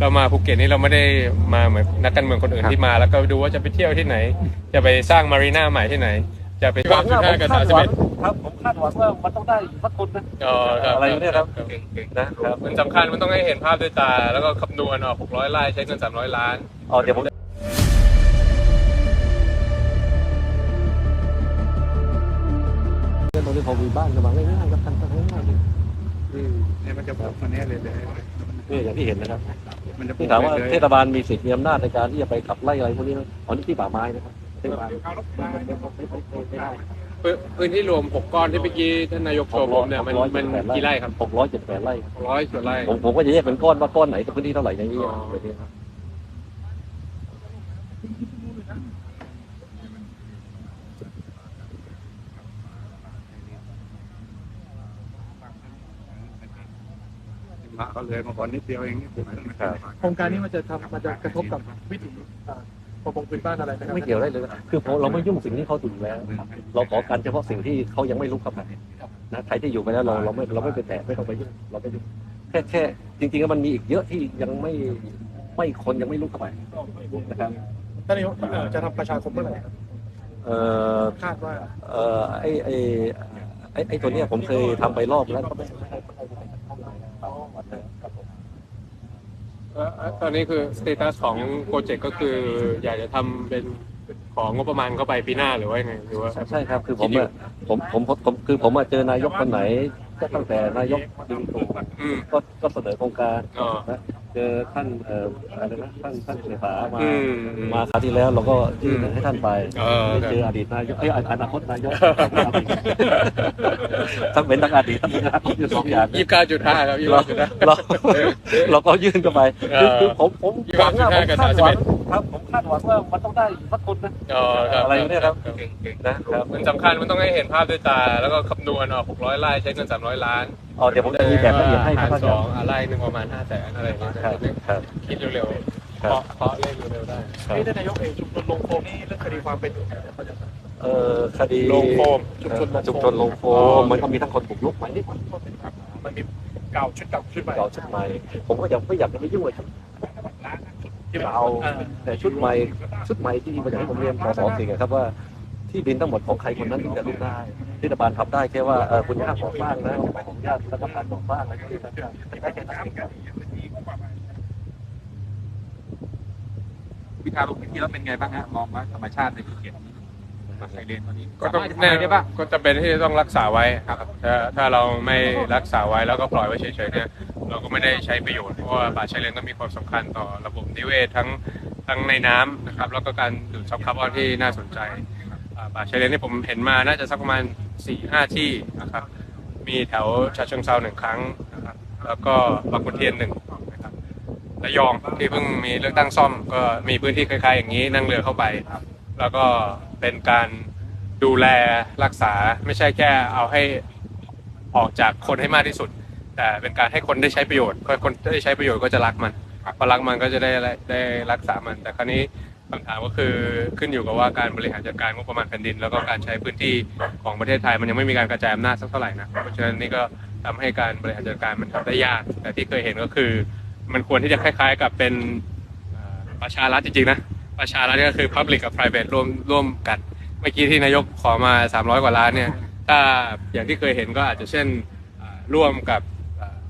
เรามาภูเก็ตนี่เราไม่ได้มาเหมือนนักการเมืองคนอื่นครับที่มา แล้วก็ดูว่าจะไปเที่ยวที่ไหน จะไปสร้างมารีนาใหม่ที่ไหน จะไปหวังว่าผมกับคาสาดสิหบวัเอ็งดครับผมคาดหวังว่ามันต้องได้สักคนนะอ๋อครับอะไรเนี่ยครับครับนะครับมันสำคัญมันต้องให้เห็นภาพด้วยตา แล้วก็คำนวณออก600ไร่ใช้เงิน300ล้านอ๋อเดี๋ยวผมตรงนี้พอมีบ้านก็มาง่ายๆก็ทำง่ายๆเลยเนี่ยมันจะบอกมันเนี่ยเลย เลยนี่อย่างที่เห็นนะครับมันจะที่ถามว่าเทศบาลมีสิทธิ์มีอำนาจในการที่จะไปขับไล่อะไรพวกนี้ไหมอ๋อนี่ที่ป่าไม้นะครับเทศบาลไม่ไม่ไม่ได้พื้นพื้นที่รวม6ก้อนที่เมื่อกี้ท่านนายกโชว์ผมเนี่ยมันมันกี่ไร่ครับหกร้อยเจ็ดแปดไร่ ร้อยกว่าไร่ ผมผมก็จะแยกเป็นก้อนว่าก้อนไหนพื้นที่เท่าไหร่อย่างนี้อ๋อ แบบนี้ครับ มาเขาเลยมาก่อนนิดเดียวเองโครงการนี้มันจะทำมันจะกระทบกับวิถีอ่าประมงพื้นบ้านอะไรไหมครับไม่เกี่ยวได้เลยนะคือผมเราไม่ยุ่งสิ่งที่เขาถึงแล้ว เราขอการเฉพาะสิ่งที่เขายังไม่ลุกเข้าไปนะใครที่อยู่ไปแล้วเราเราไม่เราไม่ไปแตะไม่ต้องไปยุ่งเราไม่ยุ่งแค่แค่จริงๆแล้วมันมีอีกเยอะที่ยังไม่ไม่คนยังไม่ลุกเข้าไปนะครับท่านนายกเอ่อจะทำประชาคมเมื่อไหร่ครับเอ่อคาดว่า เอ่อไอไอไอไอตัวเนี้ยผมเคยทำไปรอบแล้วก็ไม่ไม่ได้ไม่ได้ไม่ได้ครับผม เอ่อ ตอนนี้คือสเตตัสของโปรเจกต์ก็คือ อยากจะทำเป็นของงบประมาณเข้าไปปีหน้าหรือว่ายังไงหรือว่า ใช่ครับคือผมอะผมผมผมผมคือผมมาเจอนายกคนไหนก็ตั้งแต่นายกดึงตู่อืมก็ก็เสนอโครงการอ๋อ นะ เจอท่านเอ่ออะไรนะท่านท่านเสถามาอืม มาคราวที่แล้วเราก็ยื่นให้ท่านไปเออ ได้เจออดีตนายกเอ้ยอนาคตนายกทั้งเป็นทั้งอดีตทั้งเป็นอนาคตอยู่สองอย่างยี่สิบเก้าจุดห้าครับยี่สิบเราเก้าจุดห้า เราเราก็ยื่นกันไปเอคืออคือผมผมยี่หสิวับงเก้าว่าจุดผห้ามกับคาสาดมสิบหวัเอ็ดงครับผมคาดหวังว่ามันต้องได้สักคนนะ อ๋อครับอะไรเนี่ยครับครับนะครับ มันสำคัญมันต้องให้เห็นภาพด้วยตา แล้วก็คำนวณออก600ไร่ใช้เงิน300 ล้านอ๋อเดี๋ยวผมจะมีแบบละเอียดให้คหารับรสองอะไรหนึ่งประมาณ5แสนอะไรอย่างเงี้ยครับครับคิดเร็วๆครับเคาะเคาะเลขเร็วๆได้ครับนี่ท่านนายกเองชุมชนลงโฟมนี่เรื่องคดีความเป็นอยู่เนี่ยเขาจะเอ่อคดีโรงโฟมชุมชนลงโฟมชุมชนลงโฟอ๋อมมันก็มีทั้งคนบุกรุกไหมนี่มันมีเก่าชุดเก่าชุดใหม่เก่าชุดใหม่ผมก็ยังไม่อยากจะไปยุ่งเลยชุดที่แบบเก่าอ่าแต่ชุดใหม่ชุดใหม่ที่ผมอยากให้ผมเรียนขอสองสิ่งอะครับว่าที่ดินทั้งหมดของใครคนนั้นถึงจะลุกได้ เทศบาลทำได้แค่ว่าเออคุณห้ามก่อสร้างนะของญาติแล้วก็การก่อสร้างอะไรก็ได้ได้แค่นั้นเองครับวิชาลงพื้นที่แล้วเป็นไงบ้างฮะมองว่าธรรมชาติในภูเก็ตไซเรนตอนนี้ก็ต้องสามารถจะทำแน่อะไรได้บ้างก็จะเป็นที่ต้องรักษาไว้ครับถ้าถ้าเราไม่รักษาไว้แล้วก็ปล่อยไว้เฉยๆเนี่ยเราก็ไม่ได้ใช้ประโยชน์เพราะว่าป่าชายเลนก็มีความสำคัญต่อระบบนิเวศทั้งทั้งในน้ำนะครับแล้วก็การดูดซับคาร์บอนที่น่าสนใจอ่าป่าชายเลนที่ผมเห็นมาน่าจะสักประมาณ 4ี่ห้าที่นะครับ มีแถวฉะเชิงเซาหนึ่งครั้งนะครับ แล้วก็บางขุนเทียนหนึ่งนะครับระยองที่เพิ่งมีเลือกตั้งซ่อม ก็มีพื้นที่คล้ายๆ อย่างนี้นั่งเรือเข้าไปแล้วก็เป็นการดูแลรักษาไม่ใช่แค่เอาให้ออกจากคนให้มากที่สุด แต่เป็นการให้คนได้ใช้ประโยชน์คนได้ใช้ประโยชน์ก็จะรักมันพอรักมันก็จะได้ได้รักษามัน แต่คราวนี้ คำถามก็คือขึ้นอยู่กับว่าการบริหารจัดการงบประมาณแผ่นดิน แล้วก็การใช้พื้นที่ของประเทศไทย มันยังไม่มีการกระจายอำนาจสักเท่าไหร่นะเพราะฉะนั้นนี่ก็ทำให้การบริหารจัดการมันทำได้ยาก แต่ที่เคยเห็นก็คือ มันควรที่จะคล้ายๆ กับเป็นประชารัฐจริงๆนะประชารัฐก็คือ Public กับ Private ร่วมร่วมกันเมื่อกี้ที่นายกขอมา 300 กว่าล้านเนี่ยถ้าอย่างที่เคยเห็นก็อาจจะเช่นร่วมกับ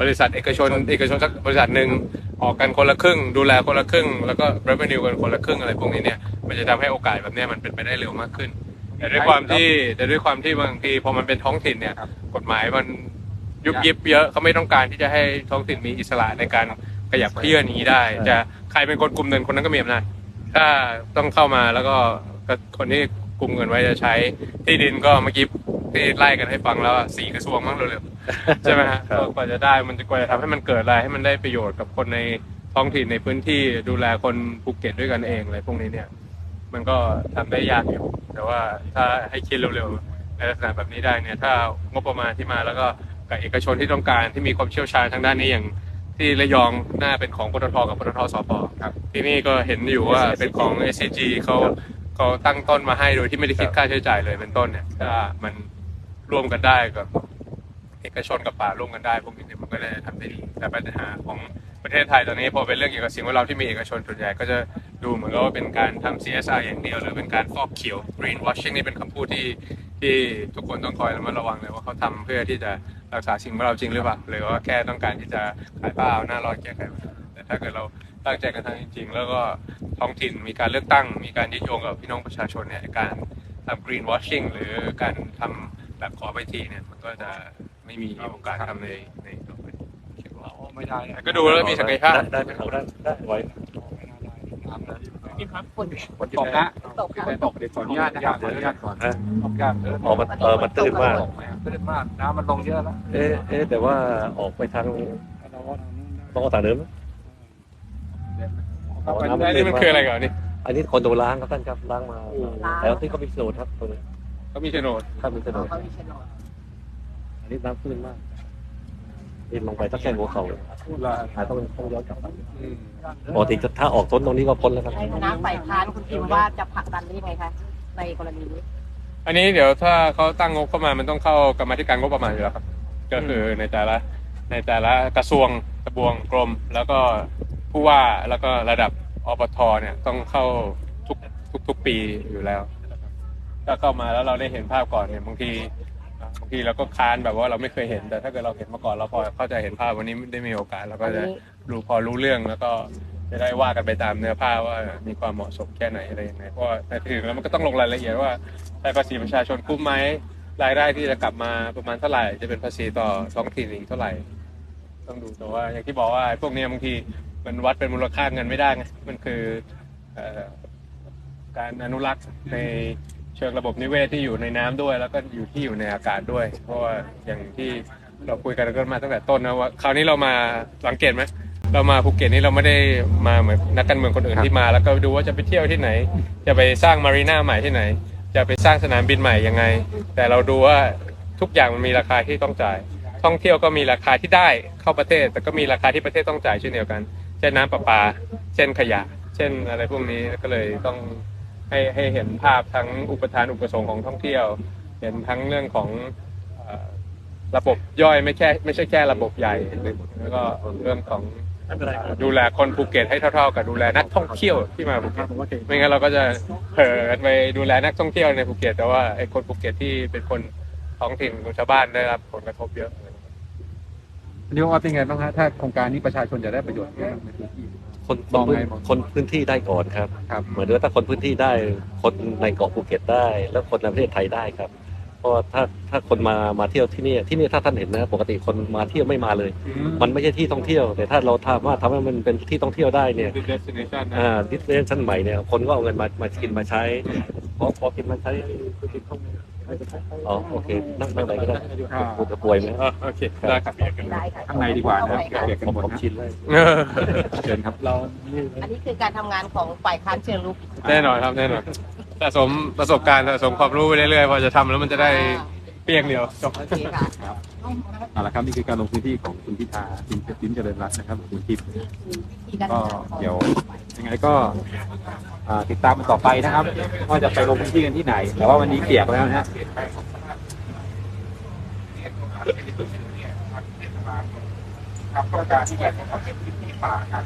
บริษัทเอกชนเอกชนสักบริษัทหนึ่ง ออกกันคนละครึ่ง ดูแลคนละครึ่ง แล้วก็ revenue กันคนละครึ่งอะไรพวกนี้เนี่ยมันจะทำให้โอกาสแบบเนี้ยมันเป็นไปได้เร็วมากขึ้น แต่ด้วยความที่แต่ด้วยความที่บางทีพอมันเป็นท้องถิ่นเนี่ยกฎหมายมันยุบยิบเยอะเขาไม่ต้องการที่จะให้ท้องถิ่นมีอิสระในการขยับเคลื่อนอย่างนี้ได้ จะใครเป็นคนกลุ่มเงินคนนั้นก็มีอำนาจถ้าต้องเข้ามาแล้วก็ก็คนที่กลุ่มเงินไว้จะใช้ที่ดินก็เมื่อกี้ ที่ไล่กันให้ฟังแล้วอะสี่กระทรวงมั้งเร็วๆใช่ไหมฮะครับก็กว่าจะได้มันจะกว่าจะทำให้มันเกิดอะไรให้มันได้ประโยชน์กับคนในท้องถิ่นในพื้นที่ดูแลคนภูเก็ตด้วยกันเองอะไรพวกนี้เนี่ย มันก็ทำได้ยากอยู่ แต่ว่าถ้าให้คิดเร็วๆในลักษณะแบบนี้ได้เนี่ย ถ้างบประมาณที่มาแล้วก็กับเอกชนที่ต้องการที่มีความเชี่ยวชาญทางด้านนี้อย่างที่ระยองน่าเป็นของปตทกับปตทสพครับที่นี่ก็เห็นอยู่ว่าเป็นของ SCG เขาเขาตั้งต้นมาให้โดยที่ไม่ได้คิดค่าใช้จ่ายเลยเป็นต้นเนี่ยถ้ามัน ร่วมกันได้กับเอกชนกับป่าร่วมกันได้พวกนี้เนี่ยมันก็ได้ทำได้ดีแต่ปัญหาของประเทศไทยตอนนี้พอเป็นเรื่องเกี่ยวกับสิ่งแวดล้อมที่มีเอกชนส่วนใหญ่ก็จะดูเหมือนกับว่าเป็นการทำ CSR อย่างเดียว หรือเป็นการฟอกเขียว green washing นี่เป็นคำพูดที่ที่ทุกคนต้องคอยระมัดระวังเลยว่าเขาทำเพื่อที่จะรักษาสิ่งแวดล้อมจริงหรือเปล่าหรือว่าแค่ต้องการที่จะขายผ้าเอาหน้ารอนแก้ไขปัญหาแต่ถ้าเกิดเราตั้งใจกันทำจริง ๆ แล้วก็ท้องถิ่นมีการเลือกตั้ง มีการยึดโยงกับพี่น้องประชาชนเนี่ยการทำ green washing หรือการทำ แบบขอไปทีเนี่ย มันก็จะไม่มีโอกาสทำในในต่อไปไม่ได้แต่ก็ดูแล้วมีศักยภาพ ได้ได้ไหมเอาได้ได้ไว้ฝนตกนะตกค่ะฝนตกเดี๋ยวขออนุญาตนะครับขออนุญาตก่อนฮะขออนุญาตอ๋อมันเออมันตื้นมากตกไหมตื้นมากน้ำมันลงเยอะแล้วเอ๊ะเอ๊ะแต่ว่าออกไปทางต้องเอาทางเดิมไหมอ๋อน้ำอันนี้มันคืออะไรก่อนนี่อันนี้คอนโดล้างครับท่านครับล้างมา แล้วที่เขามีโซนครับตรงนี้ เขามีโฉนดถ้ามีโซนเขามีโฉนดอันนี้น้ำตื้นมากนี่ลงไปตั้งแค่หัวเข่าเลยอาจต้องต้องย้อนกลับไปปกติถ้าออกต้นตรงนี้ก็พ้นแล้วครับ ในคณะฝ่ายค้านคุณคิมว่าจะผลักดันได้ยังไงคะในกรณีนี้ อันนี้เดี๋ยวถ้าเขาตั้งงบเข้ามามันต้องเข้ากรรมาธิการงบประมาณอยู่แล้วครับ ก็คือในแต่ละในแต่ละกระทรวงกระบวงกรม แล้วก็ผู้ว่าแล้วก็ระดับอปทเนี่ยต้องเข้าทุกทุกทุกปีอยู่แล้ว ถ้าเข้ามาแล้วเราได้เห็นภาพก่อนเนี่ยบางทีบางทีเราก็ค้านแบบว่าเราไม่เคยเห็น แต่ถ้าเกิดเราเห็นมาก่อนเราพอเข้าใจเห็นภาพวันนี้ได้มีโอกาสเราก็จะรู้พอรู้เรื่องแล้วก็จะได้ว่ากันไปตามเนื้อผ้าว่ามีความเหมาะสมแค่ไหนอะไรยังไงเพราะว่าแต่ถึงแล้วมันก็ต้องลงรายละเอียดว่าใช้ภาษีประชาชนคุ้มไหมรายได้ที่จะกลับมาประมาณเท่าไหร่ จะเป็นภาษีต่อท้องถิ่นอีกเท่าไหร่ ต้องดูแต่ว่าอย่างที่บอกว่าไอ้พวกเนี้ยบางทีมันวัดเป็นมูลค่าเงินไม่ได้ไงมันคือเอ่อการอนุรักษ์ใน เชิงระบบนิเวศที่อยู่ในน้ำด้วย แล้วก็อยู่ที่อยู่ในอากาศด้วย เพราะว่าอย่างที่เราคุยกันกันมาตั้งแต่ต้นนะว่าคราวนี้เรามาสังเกตไหมเรามาภูเก็ตนี่เราไม่ได้มาเหมือนนักการเมืองคนอื่นที่มา แล้วก็ดูว่าจะไปเที่ยวที่ไหน จะไปสร้างมารีนาใหม่ที่ไหน จะไปสร้างสนามบินใหม่ยังไง แต่เราดูว่าทุกอย่างมันมีราคาที่ต้องจ่าย ท่องเที่ยวก็มีราคาที่ได้เข้าประเทศ แต่ก็มีราคาที่ประเทศต้องจ่ายเช่นเดียวกัน เช่นน้ำประปา เช่นขยะ เช่นอะไรพวกนี้ก็เลยต้อง ให้ให้เห็นภาพทั้งอุปทานอุปสงค์ของท่องเที่ยว เห็นทั้งเรื่องของเอ่อระบบย่อยไม่แค่ไม่ใช่แค่ระบบใหญ่หรือแล้วก็เรื่องของไม่เป็นไรครับดูแลคนภูเก็ตให้เท่าๆ กับดูแลนักท่องเที่ยวที่มาภูเก็ตไม่งั้นเราก็จะเผลอกันไปดูแลนักท่องเที่ยวในภูเก็ตแต่ว่าไอ้คนภูเก็ตที่เป็นคนท้องถิ่นของชาวบ้านได้รับผลกระทบเยอะนิวว่าเป็นไงบ้างฮะถ้าโครงการนี้ประชาชนจะได้ประโยชน์เยอะในพื้นที่ คนคมอนงพื้นไงมอง คนพื้นที่ได้ก่อนครับ ครับเหมือนว่าถ้าคนพื้นที่ได้คนในเกาะภูเก็ตได้ แล้วคนในประเทศไทยได้ครับ เพราะว่าถ้าถ้าคนมามาเที่ยวที่นี่ที่นี่ถ้าท่านเห็นนะปกติคนมาเที่ยวไม่มาเลยมันไม่ใช่ที่ท่องเที่ยว แต่ถ้าเราทำว่าทำให้มันเป็นที่ท่องเที่ยวได้เนี่ย เป็น destination นะ อ่าดิสเนชั่นใหม่เนี่ยคนก็เอาเงินมามากินมาใช้พอพอกินมาใช้อ๋ อโอเคนั่งนั่งไหนก็ได้คุณจะป่วยไหมอะโอเคได้ครับได้ค่ะข้างในดีกว่านะเปียกกันผมหมดผมนะชินเลยเออเชิญครับเราอันนี้คือการทำงานของฝ่ายค้านเชิงรุกแน่นอนครับแน่นอนสะสมประสบการณ์สะสมความรู้ไปเรื่อยๆพอจะทำแล้วมันจะได้เปียงเดียวจบโอเคค่ะ เอาละครับนี่คือการลงพื้นที่ของคุณพิธาจินจินเจริญรัตน์นะครับคุณทิพย์วิธีการก็ทำงานของเดี๋ยวยังไงก็อ่าติดตามมันต่อไปนะครับว่าจะไปลงพื้นที่กันที่ไหน แต่ว่าวันนี้เปียกแล้วนะฮะครับต้องการที่จะเอาเก็บพื้นที่ป่ากัน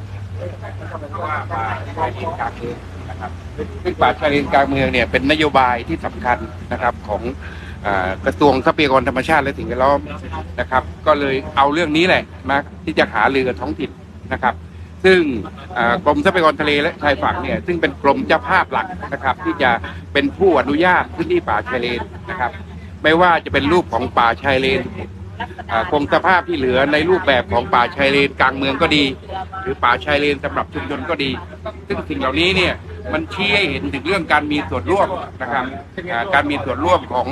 เพราะว่าป่าที่ใช้ดินกลางเมืองนะครับซึ่งป่าชายเลนกลางเมืองเนี่ยเป็นนโยบายที่สำคัญนะครับของอ่า กระทรวงทรัพยากรธรรมชาติและสิ่งแวดล้อมนะครับ ก็เลยเอาเรื่องนี้แหละมาที่จะหารือกับท้องถิ่นนะครับ ซึ่งกรมทรัพยากรทะเลและชายฝั่งเนี่ยซึ่งเป็นกรมเจ้าภาพหลักนะครับ ที่จะเป็นผู้อนุญาตพื้นที่ป่าชายเลนนะครับ ไม่ว่าจะเป็นรูปของป่าชายเลนอ่าคงสภาพที่เหลือในรูปแบบของป่าชายเลนกลางเมืองก็ดี หรือป่าชายเลนสำหรับชุมชนก็ดี ซึ่งสิ่งเหล่านี้เนี่ยมันชี้ให้เห็นถึงเรื่องการมีส่วนร่วมนะครับการมีส่วนร่วมของ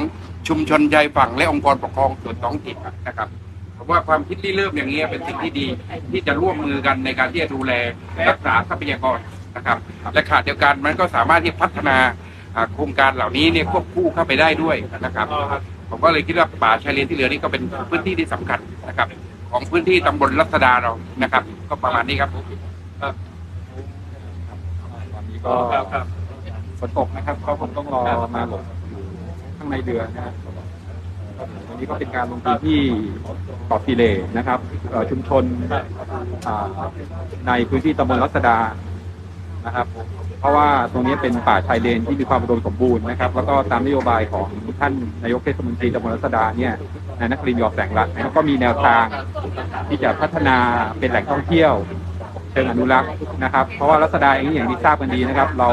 ชุมชนชายฝั่งและองค์กรปกครองส่วนท้องถิ่นนะครับผมว่าความคิดที่เริ่มอย่างนี้เป็นสิ่งที่ดีที่จะร่วมมือกันในการที่จะดูแลรักษาทรัพยากรนะครับและขาดเดียวกันมันก็สามารถที่พัฒนาโครงการเหล่านี้เนี่ยควบคู่เข้าไปได้ด้วยนะครับผมก็เลยคิดว่าป่าชายเลนที่เหลือนี่ก็เป็นพื้นที่ที่สำคัญนะครับ ของพื้นที่ตำบลรัศดาเรานะครับ ก็ประมาณนี้ครับตอนนี้ก็ฝนตกนะครับก็คงต้องรอมาหลบางในเรือนะครับวันนี้ก็เป็นการลงพื้นที่เกาะพีเลนะครับชุมชนในพื้นที่ตำบลรัศดานะครับ เพราะว่าตรงนี้เป็นป่าชายเลนที่มีความอุดมสมบูรณ์นะครับ แล้วก็ตามนโยบายของท่านนายกเทศมนตรีตำบลรัศดาเนี่ยนายนักรินทร์ยอดแสงรัตน์นะครับก็มีแนวทางที่จะพัฒนาเป็นแหล่งท่องเที่ยวเชิงอนุรักษ์นะครับ เพราะว่ารัศดาเองอย่างที่ทราบกันดีนะครับ เรา